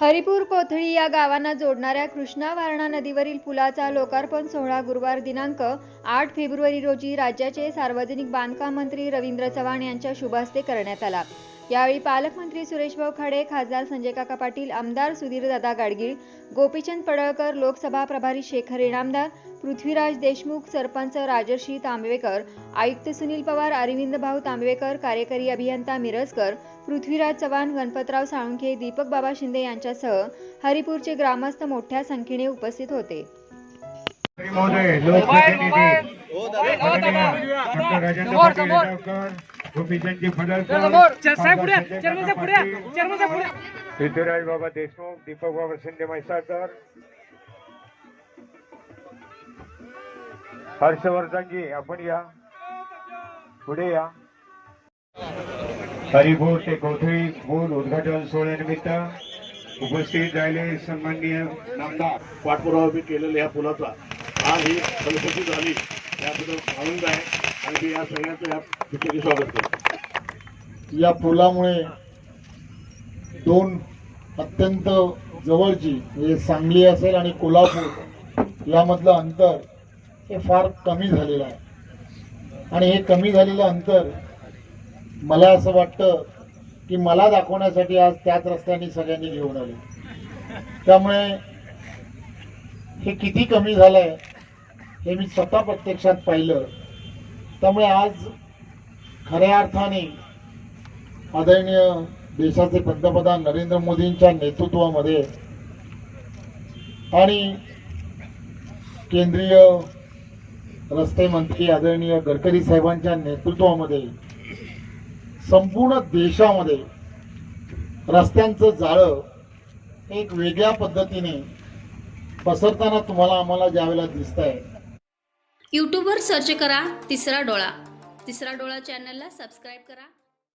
हरिपूर कोथळी या गावांना जोडणाऱ्या कृष्णा वारणा नदीवरील पुलाचा लोकार्पण सोहळा गुरुवार दिनांक आठ फेब्रुवारी रोजी राज्याचे सार्वजनिक बांधकाम मंत्री रवींद्र चव्हाण यांच्या शुभास्ते करण्यात आला. यावेळी पालकमंत्री सुरेशभाऊ खाडे खासदार संजय काका पाटील आमदार सुधीरदादा गाडगीळ गोपीचंद पडळकर लोकसभा प्रभारी शेखर इनामदार पृथ्वीराज देशमुख सरपंच राजर्षी तांबवेकर आयुक्त सुनील पवार अरविंद भाऊ तांबवेकर कार्यकारी अभियंता मिरजकर पृथ्वीराज चव्हाण गणपतराव साळुंखे दीपक बाबा शिंदे यांच्यासह हरिपूरचे ग्रामस्थ मोठ्या संख्येने उपस्थित होते. पृथ्वीराज बाबा देशमुख दीपक बाबा शिंदे म्हैसाळकर हर्षवर्धनजी आपण या. पुढे या. हरिभोर ते कोथळी पूल उद्घाटन सोहळ्यानिमित्त उपस्थित राहिले सन्माननीय नामदार. पाठपुरावा बी केलेला या पुलाचा. आज ही फलश्रुती झाली. याबद्दल आनंद आहे. आणि मी या सगळ्यांचं या ठिकाणी स्वागत करतो. या पुलामुळे दोन अत्यंत जवळची म्हणजे सांगली असेल आणि कोल्हापूर यामधलं अंतर हे फार कमी झालेलं आहे. आणि हे कमी झालेलं अंतर मला असं वाटतं की मला दाखवण्यासाठी आज त्याच रस्त्याने सगळ्यांनी घेऊन आले. त्यामुळे हे किती कमी झालं आहे हे मी स्वतः प्रत्यक्षात पाहिलं. त्यामुळे आज खऱ्या अर्थाने आदरणीय देशाचे पंतप्रधान नरेंद्र मोदींच्या नेतृत्वामध्ये आणि केंद्रीय रस्ते मंत्री आदरणीय गडकरी साहेबांच्या नेतृत्वामध्ये संपूर्ण देशामध्ये रस्त्यांचं जाळं एक वेगळ्या पद्धतीने पसरताना तुम्हाला आम्हाला ज्यावेळेला दिसत आहे यूट्यूबवर सर्च करा तिसरा डोळा. तिसरा डोळा चॅनलला सबस्क्राईब करा.